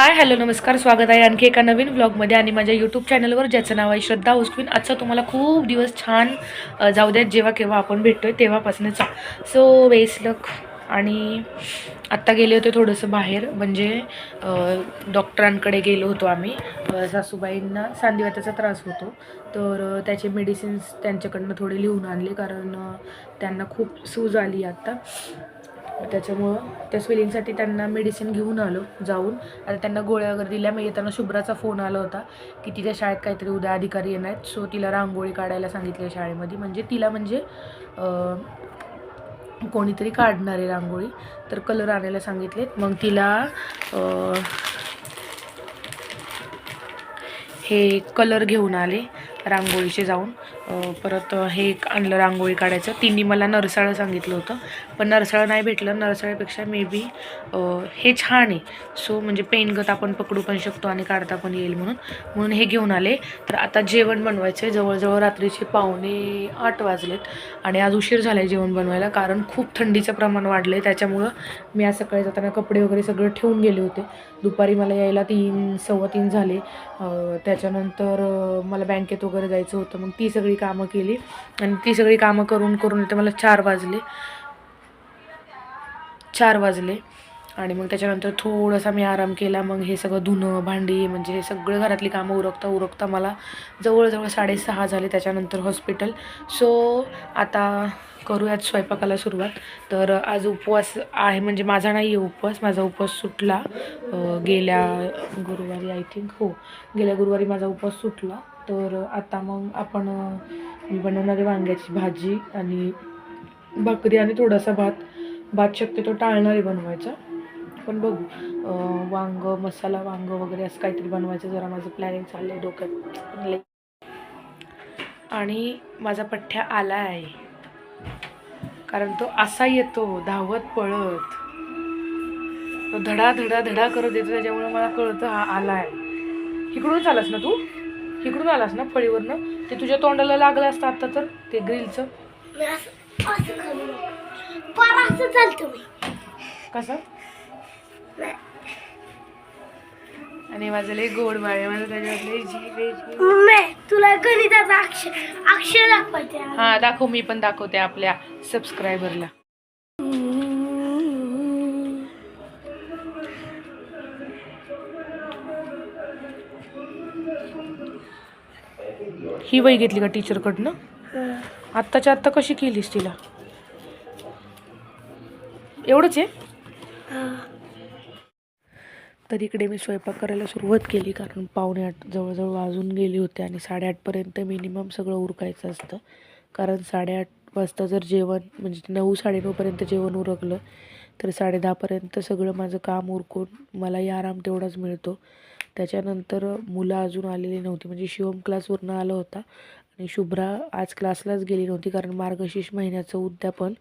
Hi hello नमस्कार स्वागत आहे आणखी एका नवीन व्लॉगमध्ये आणि माझ्या यूट्यूब चॅनलवर ज्याचं नाव आहे श्रद्धा उस्क्विन आजचा तुम्हाला खूप दिवस छान जाऊ द्यात जेव्हा केव्हा आपण भेटतो आहे तेव्हापासूनचा. सो बेस्ट लक आणि आत्ता गेले होते थोडंसं बाहेर म्हणजे डॉक्टरांकडे गेलो होतो आम्ही. सासूबाईंना सांधिवाताचा त्रास होतो. तर त्याचे मेडिसिन्स त्यांच्याकडनं थोडे लिहून आणले कारण त्यांना खूप सूज आली आत्ता त्याच्यामुळं त्या स्वेलिंगसाठी त्यांना मेडिसिन घेऊन आलो जाऊन. आता त्यांना गोळ्या वगैरे दिल्या. मग येताना शुभ्राचा फोन आला होता की तिच्या शाळेत काहीतरी उद्या अधिकारी येणार आहेत. सो तिला रांगोळी काढायला सांगितली आहे शाळेमध्ये. म्हणजे तिला म्हणजे कोणीतरी काढणार आहे रांगोळी. तर कलर आणायला सांगितलेत मग तिला हे कलर घेऊन आले रांगोळीचे जाऊन. परत हे एक आणलं रांगोळी काढायचं. तिने मला नरसाळं सांगितलं होतं. पण नरसाळं नाही भेटलं. नरसाळ्यापेक्षा मे बी हे छान आहे. सो म्हणजे पेनगत आपण पकडू पण शकतो आणि काढता पण येईल म्हणून. म्हणून हे घेऊन आले. तर आता जेवण बनवायचं आहे जवळजवळ रात्रीचे पावणे आठ वाजलेत. आणि आज उशीर झाला आहे जेवण बनवायला. कारण खूप थंडीचं प्रमाण वाढलं आहे त्याच्यामुळं मी आज सकाळी जाताना कपडे वगैरे सगळं ठेवून गेले होते. दुपारी मला यायला तीन सव्वा तीन झाले. त्याच्यानंतर मला बँकेत वगैरे जायचं होतं. मग ती सगळी कामं केली. आणि ती सगळी कामं करून करून इथे मला चार वाजले. चार वाजले. आणि मग त्याच्यानंतर थोडासा मी आराम केला. मग हे सगळं धुणं भांडी म्हणजे हे सगळं घरातली कामं उरकता उरकता मला जवळजवळ साडेसहा झाले त्याच्यानंतर हॉस्पिटल. सो आता करूयात स्वयंपाकाला सुरुवात. तर आज उपवास आहे म्हणजे माझा नाही आहे उपवास माझा उपवास सुटला. गेल्या गुरुवारी आय थिंक हो गेल्या गुरुवारी माझा उपवास सुटला. तर आता मग आपण मी बनवणारी वांग्याची भाजी आणि भाकरी आणि थोडासा भात. भात शक्यतो टाळणार आहे बनवायचा. पण बघू वांग मसाला वांग वगैरे असं काहीतरी बनवायचं. जरा माझं प्लॅनिंग चाललं आहे डोक्यात. आणि माझा पठ्ठ्या आला आहे कारण तो असा येतो धावत पळत. तो धडा धडा धडा करत येतो त्याच्यामुळे मला कळतं हा आला आहे इकडूनच आलास ना तू? इकडून आलास ना फळीवरनं? ते तुझ्या तोंडाला लागलं असतं आता तर ते ग्रिलचं? कसं? आणि माझं लय गोड बाळ माझं त्याच्यावर तुला गणिताचा अक्षर अक्षर दाखवायचे हा दाखव मी पण दाखवते आपल्या सबस्क्रायबरला ही वही घेतली का टीचरकडनं आत्ताच्या आत्ता कशी केलीस तिला? एवढंच आहे? तर इकडे मी स्वयंपाक करायला सुरुवात केली कारण पावणे आठ जवळजवळ वाजून गेली होते आणि साडेआठपर्यंत मिनिमम सगळं उरकायचं असतं. कारण साडेआठ वाजता जर जेवण म्हणजे नऊ साडेनऊपर्यंत जेवण उरकलं तर साडेदहापर्यंत सगळं माझं काम उरकून मलाही आराम तेवढाच मिळतो. त्याच्यानंतर मुलं अजून आलेली नव्हती म्हणजे शिवम क्लासवरनं आला होता आणि शुभ्रा आज क्लासलाच गेली नव्हती कारण मार्गशीर्ष महिन्याचं उद्यापन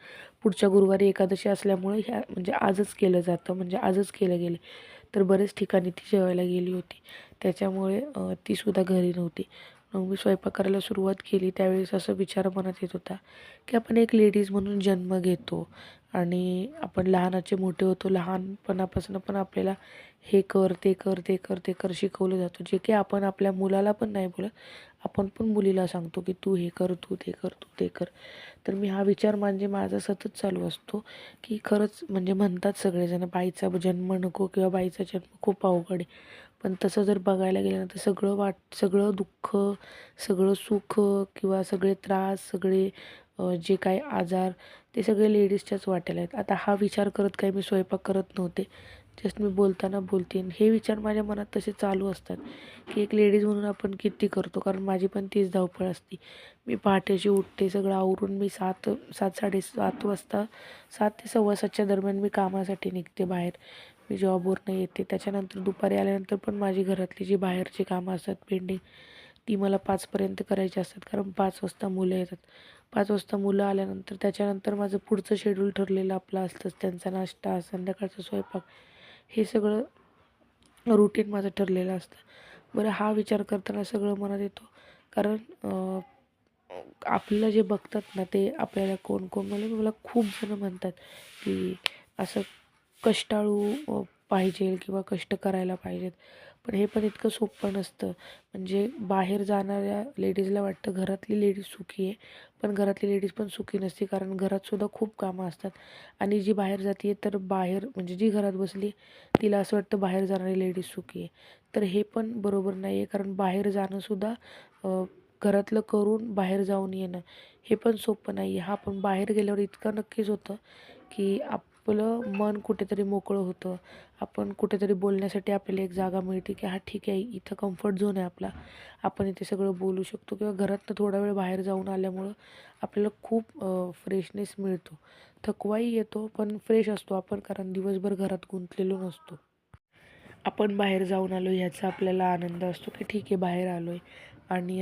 पुढच्या गुरुवारी एकादशी असल्यामुळे ह्या म्हणजे आजच केलं जातं म्हणजे आजच केलं गेलं. तर बरेच ठिकाणी ती जेवायला गेली होती. त्याच्यामुळे तीसुद्धा घरी नव्हती. मग मी स्वयंपाक करायला सुरुवात केली. त्यावेळेस असं विचार मनात येत होता की आपण एक लेडीज म्हणून जन्म घेतो आणि आपण लहानाचे मोठे होतो. लहानपणापासून पण आपल्याला हे कर ते कर ते कर ते कर शिकवलं जातं. जे की आपण आपल्या मुलाला पण नाही बोलत आपण पण मुलीला सांगतो की तू हे कर तू ते कर तू ते कर. तर मी हा विचार म्हणजे माझा सतत चालू असतो की खरंच म्हणजे म्हणतात सगळेजण बाईचा जन्म नको किंवा बाईचा जन्म खूप अवघड आहे. पण तसं जर बघायला गेलं ना तर सगळं वाट सगळं दुःख सगळं सुख किंवा सगळे त्रास सगळे जे काही आजार ते सगळे लेडीजच्याच वाट्याला आहेत. आता हा विचार करत काही मी स्वयंपाक करत नव्हते. जस्ट मी बोलताना बोलते हे विचार माझ्या मनात तसे चालू असतात की एक लेडीज म्हणून आपण किती करतो कारण माझी पण तीच धावपळ असते. मी पहाटेची उठते सगळं आवरून मी सात सात साडेसात वाजता सात ते सव्वा सातच्या दरम्यान मी कामासाठी निघते बाहेर. मी जॉबवरनं येते. त्याच्यानंतर दुपारी आल्यानंतर पण माझी घरातली जी बाहेरची कामं असतात पेंडिंग ती मला पाचपर्यंत करायची असतात कारण पाच वाजता मुलं येतात. पाच वाजता मुलं आल्यानंतर त्याच्यानंतर माझं पुढचं शेड्यूल ठरलेलं आपलं असतंच. त्यांचा नाश्ता संध्याकाळचा स्वयंपाक हे सगळं रुटीन माझं ठरलेलं असतं. बरं हा विचार करताना सगळं मनात येतो. कारण आपल्याला जे बघतात ना ते आपल्याला कोण कोण मला मला खूप जणं म्हणतात की असं कष्टाळू पाहिजे किंवा कष्ट करायला पाहिजेत. पण हे पण इतकं सोपं नसतं म्हणजे बाहेर जाणाऱ्या लेडीजला वाटतं घरातली लेडीज सुखी आहे पण घरातली लेडीज पण सुखी नसते कारण घरातसुद्धा खूप कामं असतात. आणि जी बाहेर जाते तर बाहेर म्हणजे जी घरात बसली तिला असं वाटतं बाहेर जाणारी लेडीज सुखी आहे. तर हे पण बरोबर नाही आहे कारण बाहेर जाणंसुद्धा घरातलं करून बाहेर जाऊन येणं हे पण सोपं नाही आहे हा पण बाहेर गेल्यावर इतकं नक्कीच होतं की आप आपलं मन कुठेतरी मोकळं होतं. आपण कुठेतरी बोलण्यासाठी आपल्याला एक जागा मिळते की हा ठीक आहे इथं कम्फर्ट झोन आहे आपला. आपण इथे सगळं बोलू शकतो किंवा घरातनं थोडा वेळ बाहेर जाऊन आल्यामुळं आपल्याला खूप फ्रेशनेस मिळतो. थकवाही येतो पण फ्रेश असतो आपण कारण दिवसभर घरात गुंतलेलो नसतो. आपण बाहेर जाऊन आलो ह्याचा आपल्याला आनंद असतो की ठीक आहे बाहेर आलो आहे आणि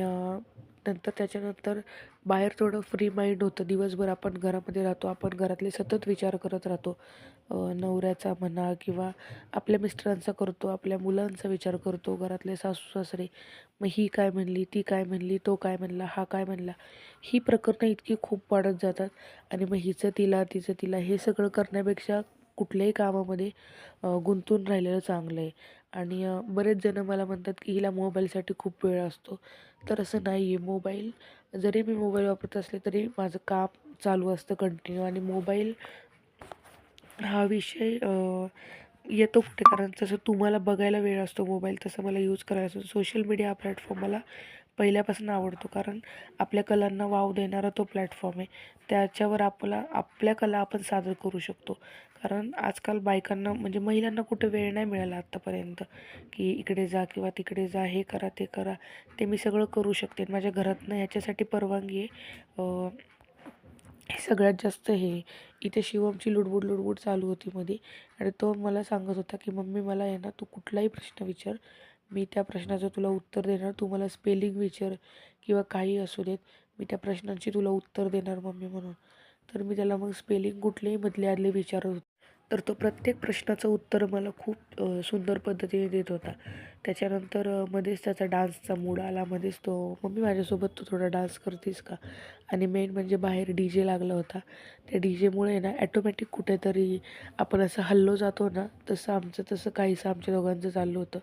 नंतर त्याच्यानंतर बाहेर थोडं फ्री माइंड होतं. दिवसभर आपण घरामध्ये राहतो. आपण घरातले सतत विचार करत राहतो. नवऱ्याचा म्हणा किंवा आपल्या मिस्टरांचा करतो. आपल्या मुलांचा विचार करतो. घरातले सासू सासरे मग ही काय म्हणली ती काय म्हणली तो काय म्हणला हा काय म्हणला. ही प्रकरणं इतकी खूप वाढत जातात. आणि मग हिचं तिला तिचं तिला हे सगळं करण्यापेक्षा कुठल्याही कामामध्ये गुंतून राहिलेलं चांगलं आहे. आणि बरेच जण मला म्हणतात की हिला मोबाईलसाठी खूप वेळ असतो. तर असं नाही आहे मोबाईल जरी मी मोबाईल वापरत असले तरी माझं काम चालू असतं कंटिन्यू आणि मोबाईल हा विषय येतो कुठे? कारण जसं तुम्हाला बघायला वेळ असतो मोबाईल तसं मला यूज करायला असतो. सोशल मीडिया हा प्लॅटफॉर्म मला पहिल्यापासून आवडतो. कारण आपल्या कलांना वाव देणारा तो प्लॅटफॉर्म आहे. त्याच्यावर आपला आपल्या कला आपण सादर करू शकतो. कारण आजकाल बायकांना म्हणजे महिलांना कुठं वेळ नाही मिळाला आत्तापर्यंत की इकडे जा किंवा तिकडे जा हे करा ते करा. ते मी सगळं करू शकते. माझ्या घरातनं ह्याच्यासाठी परवानगी आहे. हे सगळ्यात जास्त हे. इथे शिवमची लुडबुड लुडबुड चालू होती मध्ये. आणि तो मला सांगत होता की मम्मी मला आहे ना तू कुठलाही प्रश्न विचार. मी त्या प्रश्नाचं तुला उत्तर देणार. तू मला स्पेलिंग विचार किंवा काही असू देत मी त्या प्रश्नांची तुला उत्तर देणार मम्मी म्हणून. तर मी त्याला मग स्पेलिंग कुठलेही मधले आदले विचारत होते. तर तो प्रत्येक प्रश्नाचं उत्तर मला खूप सुंदर पद्धतीने देत होता. त्याच्यानंतर मध्येच त्याचा डान्सचा मूड आला. मध्येच तो मम्मी माझ्यासोबत तू थोडा डान्स करतेस का? आणि मेन म्हणजे बाहेर डी जे लागला होता. त्या डी जेमुळे ना ॲटोमॅटिक कुठेतरी आपण असं हल्लो जातो ना तसं आमचं तसं काहीसं आमच्या दोघांचं चाललं होतं.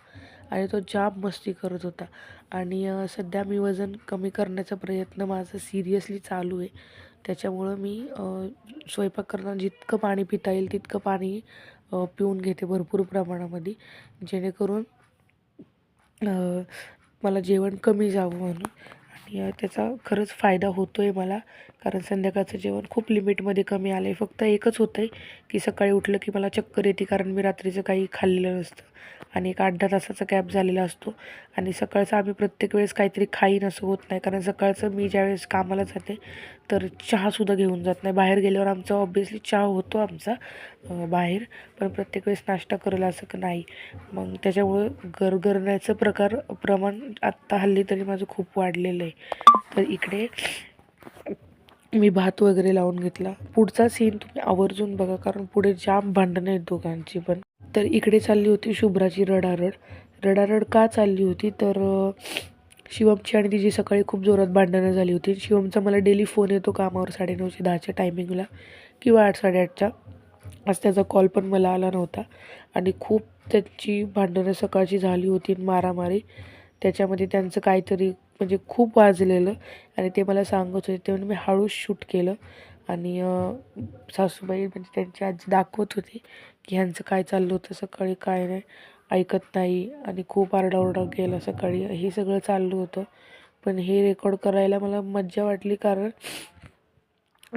आणि तो जाम मस्ती करत होता. आणि सध्या मी वजन कमी करण्याचा प्रयत्न माझा सिरियसली चालू आहे. त्याच्यामुळं मी स्वयंपाक करताना जितकं पाणी पिता येईल तितकं पाणी पिऊन घेते भरपूर प्रमाणामध्ये. जेणेकरून मला जेवण कमी जावं म्हणून. आणि त्याचा खरंच फायदा होतो आहे मला. कारण संध्याकाळचं जेवण खूप लिमिटमध्ये कमी आलं आहे फक्त एकच होतं आहे की सकाळी उठलं की मला चक्कर येते कारण मी रात्रीचं काही खाल्लेलं नसतं. आणि एक आठ दहा तासाचा गॅप झालेला असतो. आणि सकाळचं आम्ही प्रत्येक वेळेस काहीतरी खाईन असं होत नाही. कारण सकाळचं मी ज्यावेळेस कामाला जाते तर चहासुद्धा घेऊन जात नाही. बाहेर गेल्यावर आमचा ऑब्वियसली चहा होतो आमचा बाहेर. पण प्रत्येक वेळेस नाश्ता करेल असं का नाही. मग त्याच्यामुळं गरगरण्याचं प्रकार प्रमाण आत्ता हल्ली तरी माझं खूप वाढलेलं आहे. तर इकडे मी भात वगैरे लावून घेतला. पुढचा सीन तुम्ही आवर्जून बघा कारण पुढे जाम भांडणं आहेत दोघांची पण. तर इकडे चालली होती शुभ्राची रडारड. रडारड का चालली होती? तर शिवमची आणि तिची सकाळी खूप जोरात भांडणं झाली होती. शिवमचा मला डेली फोन येतो कामावर साडेनऊशे दहाच्या टायमिंगला किंवा आठ साडेआठच्या. आज त्याचा कॉल पण मला आला नव्हता. आणि खूप त्याची भांडणं सकाळची झाली होती मारामारी. त्याच्यामध्ये त्यांचं काहीतरी म्हणजे खूप वाजलेलं आणि ते मला सांगत होते. तेव्हा मी हळूच शूट केलं. आणि सासूबाई म्हणजे त्यांची आजी दाखवत होती की ह्यांचं काय चाललं होतं सकाळी काय नाही. ऐकत नाही आणि खूप आरडाओरडा केला सकाळी. हे सगळं चाललं होतं. पण हे रेकॉर्ड करायला मला मज्जा वाटली कारण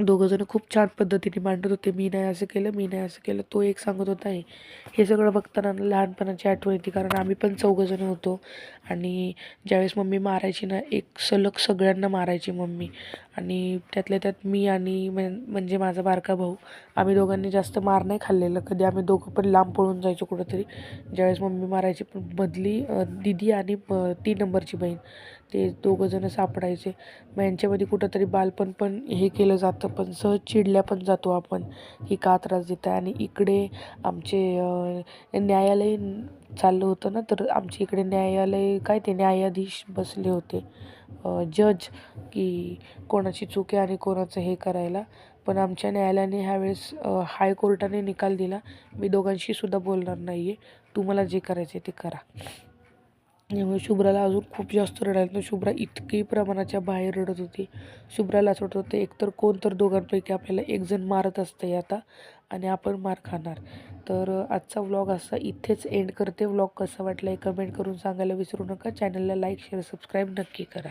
दोघंजणं खूप छान पद्धतीने मांडत होते. मी नाही असं केलं मी नाही असं केलं. तो एक सांगत होता आहे हे सगळं बघताना लहानपणाची आठवण येते कारण आम्ही पण चौघंजणं होतो आणि ज्यावेळेस मम्मी मारायची ना एक सलग सगळ्यांना मारायची मम्मी आणि त्यातल्या त्यात मी आणि म्हणजे माझा बारका भाऊ आम्ही दोघांनी जास्त मार नाही खाल्लेलं. कधी आम्ही दोघं पण लांब पळून जायचो कुठंतरी. ज्यावेळेस मम्मी मारायची पण मधली दिदी आणि तीन नंबरची बहीण. ते दोघंजणं सापडायचे. मग यांच्यामध्ये कुठंतरी बालपण पण हे केलं जातं पण सहज चिडल्या पण जातो आपण. ही का त्रास देत आहे आणि इकडे आमचे न्यायालय चाललं होतं ना तर आमच्या इकडे न्यायालय काय ते न्यायाधीश बसले होते जज की कोणाची चूक आहे आणि कोणाचं हे करायला. पण आमच्या न्यायालयाने ह्यावेळेस हायकोर्टाने निकाल दिला. मी दोघांशी सुद्धा बोलणार नाही आहे तुम्हाला जे करायचे ते करा. त्यामुळे शुभ्राला अजून खूप जास्त रडायला तर शुभ्रा इतकी प्रमाणाच्या बाहेर रडत होती. शुभ्राला असं वाटत होतं एकतर कोण तर दोघांपैकी आपल्याला एकजण मारत असतं आता आणि आपण मार खाणार. तर आजचा व्लॉग असा इथेच एंड करते. व्लॉग कसा वाटला आहे कमेंट करून सांगायला विसरू नका. चॅनलला लाईक शेअर सबस्क्राईब नक्की करा.